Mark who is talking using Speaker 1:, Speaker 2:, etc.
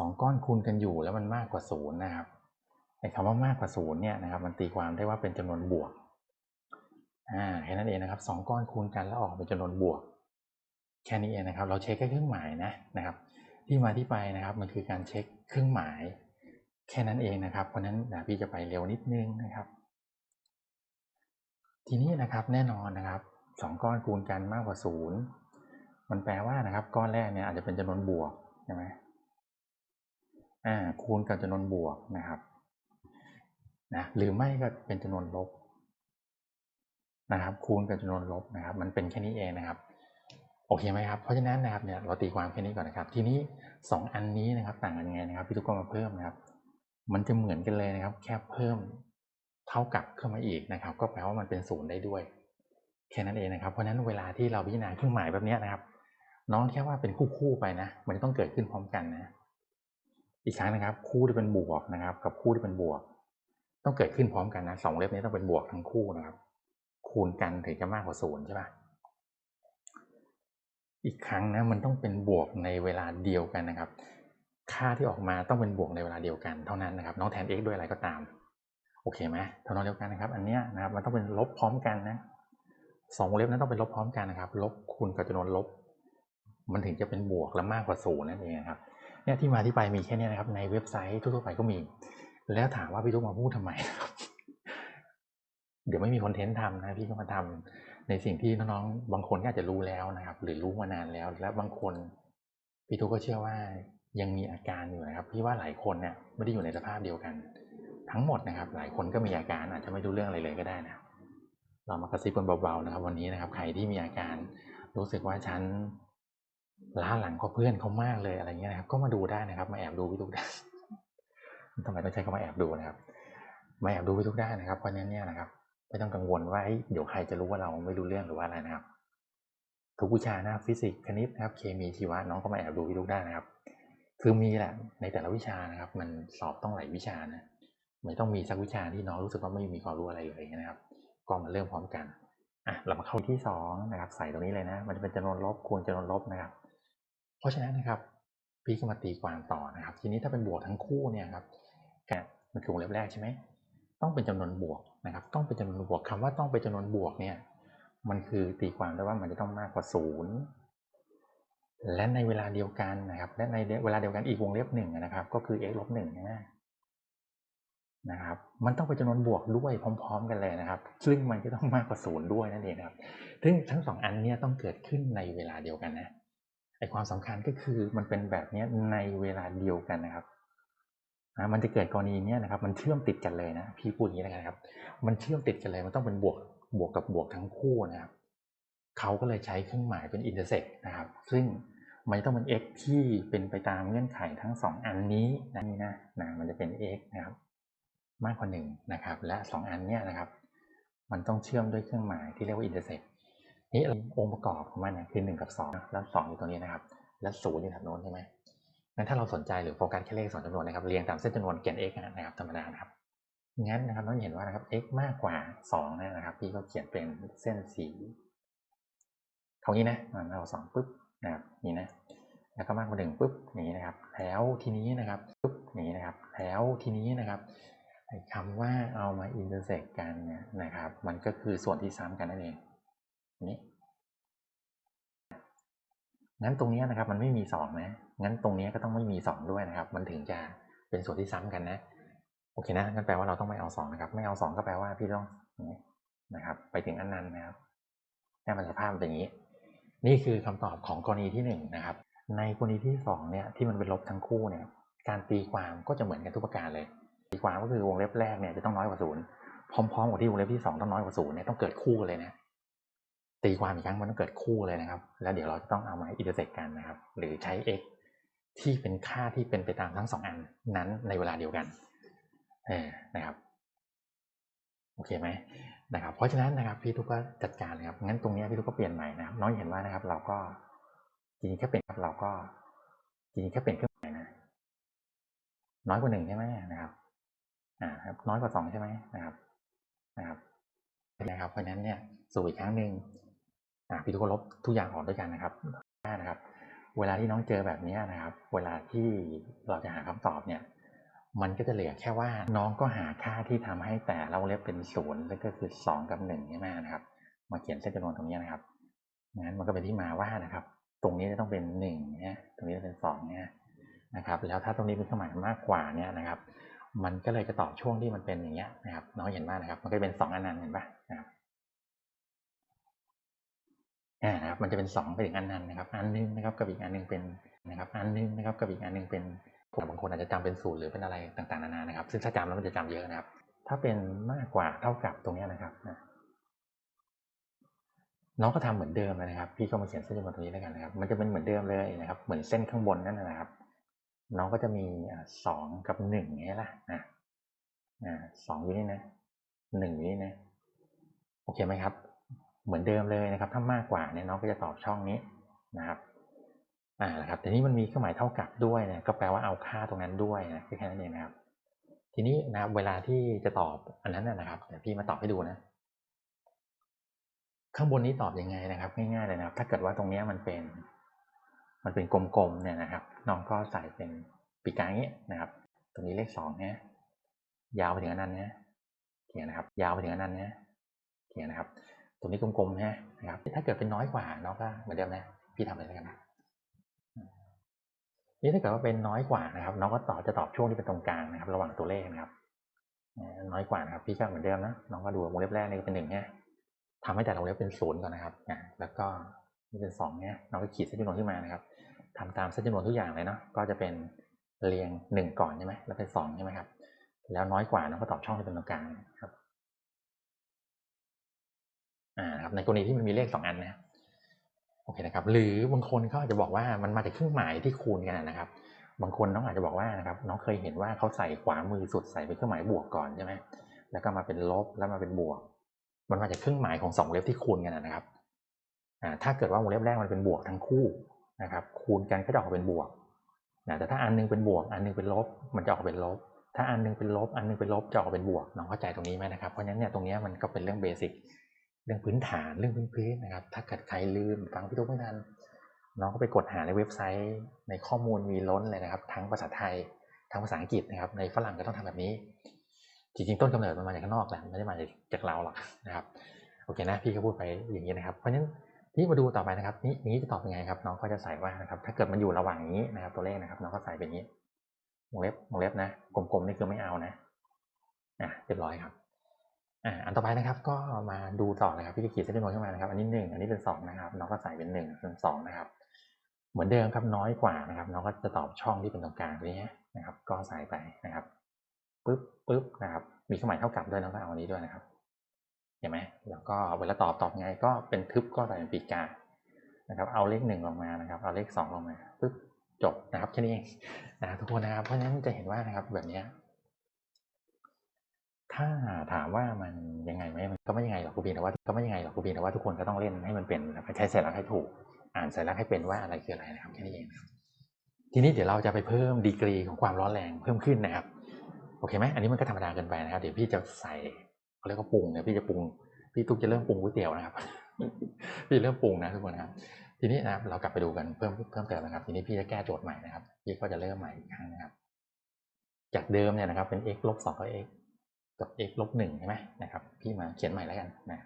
Speaker 1: สองก้อนคูณกันอยู่แล้วมันมากกว่าศูนย์นะครับไอ้คำว่ามากกว่าศูนย์เนี่ยนะครับมันตีความได้ว่าเป็นจำนวนบวกอ่าแค่นั้นเองนะครับสองก้อนคูณกันแล้วออกเป็นจำนวนบวก แค่นี้เองนะครับ เราเช็คแค่เครื่องหมายนะนะครับ ที่มาที่ไปนะครับมันคือการเช็คเครื่องหมาย แค่นั้นเองนะครับ เพราะฉะนั้นเดี๋ยวพี่จะไปเร็วนิดนึงนะครับ ทีนี้นะครับแน่นอนนะครับสองก้อนคูณกันมากกว่าศูนย์มันแปลว่านะครับ ก้อนแรกเนี่ยอาจจะเป็นจำนวนบวกใช่ไหม คูณกับจำนวนบวกนะครับนะหรือไม่ก็เป็นจำนวนลบนะครับ คูณกับจำนวนลบนะครับ มันเป็นแค่นี้เองนะครับ โอเคไหมครับ เพราะฉะนั้นนะครับเนี่ยเราตีความแค่นี้ก่อนนะครับ ทีนี้สองอันนี้นะครับ ต่างกันยังไงนะครับ พี่ทุกคนมาเพิ่มนะครับ มันจะเหมือนกันเลยนะครับ แค่เพิ่มเท่ากับขึ้นมาอีกนะครับ ก็แปลว่ามันเป็นศูนย์ได้ด้วยแค่นั้นเองนะครับ เพราะฉะนั้นเวลาที่เราพิจารณาเครื่องหมายแบบนี้นะครับ น้องแค่ว่าเป็นคู่ๆไปนะ มันต้องเกิดขึ้นพร้อมกันนะ อีกครั้งนะครับ คู่ที่เป็นบวกนะครับ กับคู่ที่เป็นบวก ต้องเกิดขึ้นพร้อมกันนะสองเล็บนี้ต้องเป็นบวกทั้งคู่นะครับ คูณกันถึงจะมากกว่าศูนย์ใช่ปะอีกครั้งนะมันต้องเป็นบวกในเวลาเดียวกันนะครับ ค่าที่ออกมาต้องเป็นบวกในเวลาเดียวกันเท่านั้นนะครับ น้องแทน x ด้วยอะไรก็ตาม โอเคไหมเท่านั้นเดียวกันนะครับ อันเนี้ยนะครับมันต้องเป็นลบพร้อมกันนะสองเล็บนั้นต้องเป็นลบพร้อมกันนะครับ ลบคูณกับจำนวนลบ มันถึงจะเป็นบวกและมากกว่าศูนย์นั่นเองครับ เนี่ยที่มาที่ไปมีแค่เนี้ยนะครับ ในเว็บไซต์ทั่วๆไปก็มี แล้วถามว่าพี่ทุกมาพูดทำไมนะครับเดี๋ยวไม่มีคอนเทนต์ทำนะพี่ก็มาทำในสิ่งที่น้องๆบางคนก็อาจจะรู้แล้วนะครับ หรือรู้มานานแล้ว และบางคนพี่ทุกก็เชื่อว่ายังมีอาการอยู่นะครับพี่ว่าหลายคนเนี่ยไม่ได้อยู่ในสภาพเดียวกัน ทั้งหมดนะครับ หลายคนก็มีอาการอาจจะไม่รู้เรื่องอะไรเลยก็ได้นะเรามากระซิบกันเบาๆนะครับ วันนี้นะครับ ใครที่มีอาการรู้สึกว่าฉัน ล้าหลังกว่าเพื่อนเขามากเลยอะไรเงี้ยนะครับ ก็มาดูได้นะครับ มาแอบดูพี่ทุกได้ทำไมต้องใช้คำว่าแอบดูนะครับ มาแอบดูพี่ทุกได้นะครับ เพราะนั้นเนี่ยนะครับไม่ต้องกังวลว่าเฮ้เดี๋ยวใครจะรู้ว่าเราไม่รู้เรื่องหรือว่าอะไรนะครับ ทุกวิชานะครับฟิสิกส์คณิตนะครับ เคมีชีวะน้องก็มาแอบดูพี่ทุกได้นะครับ คือมีแหละในแต่ละวิชานะครับ มันสอบต้องหลายวิชานะไม่ต้องมีสักวิชาที่น้องรู้สึกว่าไม่มีความรู้อะไรเลยนะครับ ก็มาเริ่มพร้อมกันอะเรามาเข้าที่สองนะครับ ใส่ตรงนี้เลยนะ มันจะเป็นจำนวนลบคูณจำนวนลบนะครับ เพราะฉะนั้นนะครับพี่ก็มาตีความต่อนะครับ ทีนี้ถ้าเป็นบวกทั้งคู่เนี่ยครับแกมันคือวงเล็บแรกใช่ไหมต้องเป็นจำนวนบวกนะครับ ต้องเป็นจำนวนบวกคำว่าต้องเป็นจำนวนบวกเนี่ยมันคือตีความได้ว่ามันจะต้องมากกว่าศูนย์และในเวลาเดียวกันนะครับ และในเวลาเดียวกันอีกวงเล็บหนึ่งนะครับ ก็คือ x ลบหนึ่งใช่ไหมนะครับ มันต้องเป็นจำนวนบวกด้วยพร้อม ๆ กันเลยนะครับ ซึ่งมันก็ต้องมากกว่าศูนย์ด้วยนั่นเองครับ ซึ่งทั้งสองอันเนี้ยต้องเกิดขึ้นในเวลาเดียวกันนะ ไอความสำคัญก็คือมันเป็นแบบเนี้ยในเวลาเดียวกันนะครับนะมันจะเกิดกรณีเนี้ยนะครับ มันเชื่อมติดกันเลยนะ พี่พูดอย่างนี้แล้วกันครับ มันเชื่อมติดกันเลยมันต้องเป็นบวกบวกกับบวกทั้งคู่นะครับเขาก็เลยใช้เครื่องหมายเป็น intersect นะครับ ซึ่งมันต้องเป็น x ที่เป็นไปตามเงื่อนไขทั้งสองอันนี้นะนี่นะนะมันจะเป็น x นะครับ มากกว่าหนึ่งนะครับ และสองอันเนี้ยนะครับ มันต้องเชื่อมด้วยเครื่องหมายที่เรียกว่า intersect นี่อ นี่องค์ประกอบของมันเนี่ยคือหนึ่งกับสองแล้วสองอยู่ตรงนี้นะครับ และศูนย์อยู่แถบโน้นใช่ไหมงั้นถ้าเราสนใจหรือโฟกัสแค่เลขสองจำนวนนะครับเรียงตามเส้นจำนวนแกน x นะครับธรรมดานะครับงั้นนะครับเราเห็นว่านะครับ x มากกว่าสองนะครับ พี่ก็เขียนเป็นเส้นสีเท่านี้นะมากว่าสองปุ๊บนะครับนี่นะแล้วก็มากกว่าหนึ่งปุ๊บนี้นะครับ แล้วทีนี้นะครับปุ๊บนี้นะครับ แล้วทีนี้นะครับคำว่าเอามา intersect กันเนี่ยนะครับ มันก็คือส่วนที่ซ้ำกันนั่นเอง นี้งั้นตรงนี้นะครับมันไม่มีสองนะงั้นตรงนี้ก็ต้องไม่มีสองด้วยนะครับ มันถึงจะเป็นส่วนที่ซ้ำกันนะ โอเคนะงั้นแปลว่าเราต้องไม่เอาสองนะครับ ไม่เอาสองก็แปลว่าพี่ต้องนะครับ ไปถึงอันนั้นนะครับให้มันสภาพเป็นอย่างนี้ นี่คือคำตอบของกรณีที่หนึ่งนะครับ ในกรณีที่สองเนี่ยที่มันเป็นลบทั้งคู่เนี่ย การตีความก็จะเหมือนกันทุกประการเลย ตีความก็คือวงเล็บแรกเนี่ยจะต้องน้อยกว่าศูนย์พร้อมๆกับที่วงเล็บที่สองต้องน้อยกว่าศูนย์เนี่ยต้องเกิดคู่เลยนะ ตีความอีกครั้งมันต้องเกิดคู่เลยนะครับ แล้วเดี๋ยวเราจะต้องเอามาอินเตอร์เซ็กกันนะครับ หรือใช้ x ที่เป็นค่าที่เป็นไปตามทั้งสองอันนั้นในเวลาเดียวกันเออนะครับโอเคไหมนะครับ เพราะฉะนั้นนะครับพี่ทุกก็จัดการเลยครับงั้นตรงนี้พี่ทุกก็เปลี่ยนใหม่นะครับ น้อยเห็นว่านะครับ เราก็จริงแค่เปลี่ยนครับเราก็จริงแค่เปลี่ยนเครื่องหมายนะน้อยกว่าหนึ่งใช่ไหมนะครับอ่าครับ น้อยกว่าสองใช่ไหมนะครับนะครับนะครับ เพราะฉะนั้นเนี่ยสู่อีกครั้งหนึ่ง อ่าพี่ทุกคนลบทุกอย่างออกด้วยกันนะครับนะครับ เวลาที่น้องเจอแบบนี้นะครับ เวลาที่เราจะหาคำตอบเนี่ยมันก็จะเหลือแค่ว่าน้องก็หาค่าที่ทำให้แต่ละวงเล็บเป็นศูนย์แล้วก็คือสองกับหนึ่งใช่ไหมนะครับ มาเขียนเส้นจำนวนตรงนี้นะครับงั้นมันก็เป็นที่มาว่านะครับ ตรงนี้จะต้องเป็นหนึ่งเนี่ยตรงนี้จะเป็นสองเนี่ยนะครับ แล้วถ้าตรงนี้เป็นเครื่องหมายมากกว่าเนี่ยนะครับ มันก็เลยจะตอบช่วงที่มันเป็นอย่างเงี้ยนะครับ น้องเห็นมากนะครับ มันก็เป็นสองอันนั้นเห็นปะนะครับ อ่านะครับมันจะเป็นสองไปถึงอันนั้นนะครับ อันหนึงนะครับกับอีกอันหนึงเป็นนะครับ อันหนึงนะครับกับอีกอันหนึงเป็นบางคนอาจจะจำเป็นศูนย์หรือเป็นอะไรต่างๆนานานะครับ ซึ่งถ้าจำแล้วมันจะจำเยอะนะครับ ถ้าเป็นมากกว่าเท่ากับตรงนี้นะครับนะน้องก็ทำเหมือนเดิมเลยนะครับ พี่ก็มาเขียนเส้นจำนตรงนี้แล้วกันนะครับ มันจะเป็นเหมือนเดิมเลยนะครับ เหมือนเส้นข้างบนนั่นนะครับ น้องก็จะมีสองกับหนึ่งอย่นี้ละนะอ่าสองอยู่นี่นะหนึ่งอยู่นี่นะ โอเคไหมครับ เหมือนเดิมเลยนะครับ ถ้ามากกว่าเนี่ยน้องก็จะตอบช่องนี้นะครับอ่านะครับแต่นี้มันมีเครื่องหมายเท่ากับด้วยนะก็แปลว่าเอาค่าตรงนั้นด้วยนะแค่นั้นเองนะครับ ทีนี้นะครับเวลาที่จะตอบอันนั้นนะครับเดี๋ยวพี่มาตอบให้ดูนะ ข้างบนนี้ตอบยังไงนะครับ ง่ายๆเลยนะครับ ถ้าเกิดว่าตรงนี้มันเป็น มันเป็นกลมๆเนี่ยนะครับ น้องก็ใส่เป็นปีกกลางอย่างนี้นะครับ ตรงนี้เลขสองเนี่ยยาวไปถึงอันนั้นเนี่ยเขียนนะครับ ยาวไปถึงอันนั้นเนี่ยเขียนนะครับ ตรงนี้กลมๆนะครับ ถ้าเกิดเป็นน้อยกว่าน้องก็เหมือนเดิมนะพี่ทำเลยแล้วกันนะนี่ถ้าเกิดว่าเป็นน้อยกว่านะครับ น้องก็ตอบจะตอบช่วงที่เป็นตรงกลางนะครับ ระหว่างตัวเลขนะครับ น้อยกว่านะครับ พี่ก็เหมือนเดิมนะน้องก็ดูวงเล็บแรกนี่เป็นหนึ่งเนี่ยทำให้แต่ละวงเล็บเป็นศูนย์ก่อนนะครับอ่าแล้วก็นี่เป็นสองเนี่ยน้องก็ขีดเส้นจำนวนขึ้นมานะครับทำตามเส้นจำนวนทุกอย่างเลยเนาะก็จะเป็นเรียงหนึ่งก่อนใช่ไหมแล้วเป็นสองใช่ไหมครับแล้วน้อยกว่าน้องก็ตอบช่องที่เป็นตรงกลางครับ อ่าครับในกรณีที่มันมีเลขสองอันนะโอเคนะครับ หรือบางคนเขาอาจจะบอกว่ามันมาจากเครื่องหมายที่คูณกันนะครับ บางคนน้องอาจจะบอกว่านะครับ น้องเคยเห็นว่าเขาใส่ขวามือสุดใส่เป็นเครื่องหมายบวกก่อนใช่ไหมแล้วก็มาเป็นลบแล้วมาเป็นบวก มันมาจากเครื่องหมายของสองเล็บที่คูณกันนะครับอ่าถ้าเกิดว่าวงเล็บแรกมันเป็นบวกทั้งคู่นะครับ คูณกันก็จะออกเป็นบวกนะแต่ถ้าอันนึงเป็นบวก อันนึงเป็นลบ มันจะออกเป็นลบ ถ้าอันนึงเป็นลบ อันนึงเป็นลบจะออกเป็นบวกน้องเข้าใจตรงนี้ไหมนะครับ เพราะฉะนั้นเนี่ยตรงนี้มันก็เป็นเรื่องเบสิก เรื่องพื้นฐานเรื่องพื้นๆนะครับ ถ้าเกิดใครลืมฟังพี่ตุ๊กไม่ทันน้องก็ไปกดหาในเว็บไซต์ในข้อมูลมีล้นเลยนะครับ ทั้งภาษาไทยทั้งภาษาอังกฤษนะครับ ในฝรั่งก็ต้องทำแบบนี้ จริงๆต้นกำเนิดมันมาจากข้างนอกแหละไม่ได้มาจากเราหรอกนะครับโอเคนะพี่ก็พูดไปอย่างนี้นะครับ เพราะฉะนั้นที่มาดูต่อไปนะครับ นี่นี้จะตอบยังไงครับ น้องก็จะใส่ว่านะครับ ถ้าเกิดมันอยู่ระหว่างนี้นะครับ ตัวเลขนะครับ น้องก็ใส่เป็นนี้วงเล็บวงเล็บนะกลมๆนี่คือไม่เอานะอะเรียบร้อยครับ อ่าอันต่อไปนะครับก็มาดูต่อนะครับพี่จะขีดเส้นจำนวนขึ้นมานะครับ อันนี้หนึ่งอันนี้เป็นสองนะครับน้องก็ใส่เป็นหนึ่งเป็นสองนะครับ เหมือนเดิมครับน้อยกว่านะครับ น้องก็จะตอบช่องที่เป็นตรงกลางตรงนี้นะครับ ก็ใส่ไปนะครับปึ๊บปึ๊บนะครับ มีเครื่องหมายเท่ากับด้วยน้องก็เอาอันนี้ด้วยนะครับเห็นไหมแล้วก็เวลาตอบตอบไงก็เป็นทึบก็ใส่เป็นปีกกานะครับ เอาเลขหนึ่งลงมานะครับ เอาเลขสองลงมาปึ๊บจบนะครับแค่นี้เองนะทุกคนนะครับเพราะฉะนั้นจะเห็นว่านะครับแบบนี้ ถ้าถามว่ามันยังไงไหมมันก็ไม่ยังไงหรอกครูบีแต่ว่าก็ไม่ยังไงหรอกครูบีแต่ว่าทุกคนก็ต้องเล่นให้มันเป็นใช้สัญลักษณ์ให้ถูก อ่านสัญลักษณ์ให้เป็นว่าอะไรคืออะไรนะครับแค่นี้เองทีนี้เดี๋ยวเราจะไปเพิ่มดีกรีของความร้อนแรงเพิ่มขึ้นนะครับโอเคไหมอันนี้มันก็ธรรมดาเกินไปนะครับ เดี๋ยวพี่จะใส่เขาเรียกว่าปรุงเนี่ยพี่จะปรุงพี่ตุ๊กจะเริ่มปรุงก๋วยเตี๋ยวนะครับ พี่เริ่มปรุงนะทุกคนนะครับทีนี้นะครับเรากลับไปดูกันเพิ่มเพิ่มเติมนะครับ ทีนี้พี่จะแก้โจทย์ใหม่นะครับพี่ก็จะเริ่มใหม่อีกครั้งนะครับ จากเดิมเนี่ยนะครับเป็น x ลบสองกับ x กับ x ลบหนึ่งใช่ไหมนะครับ พี่มาเขียนใหม่แล้วกันนะ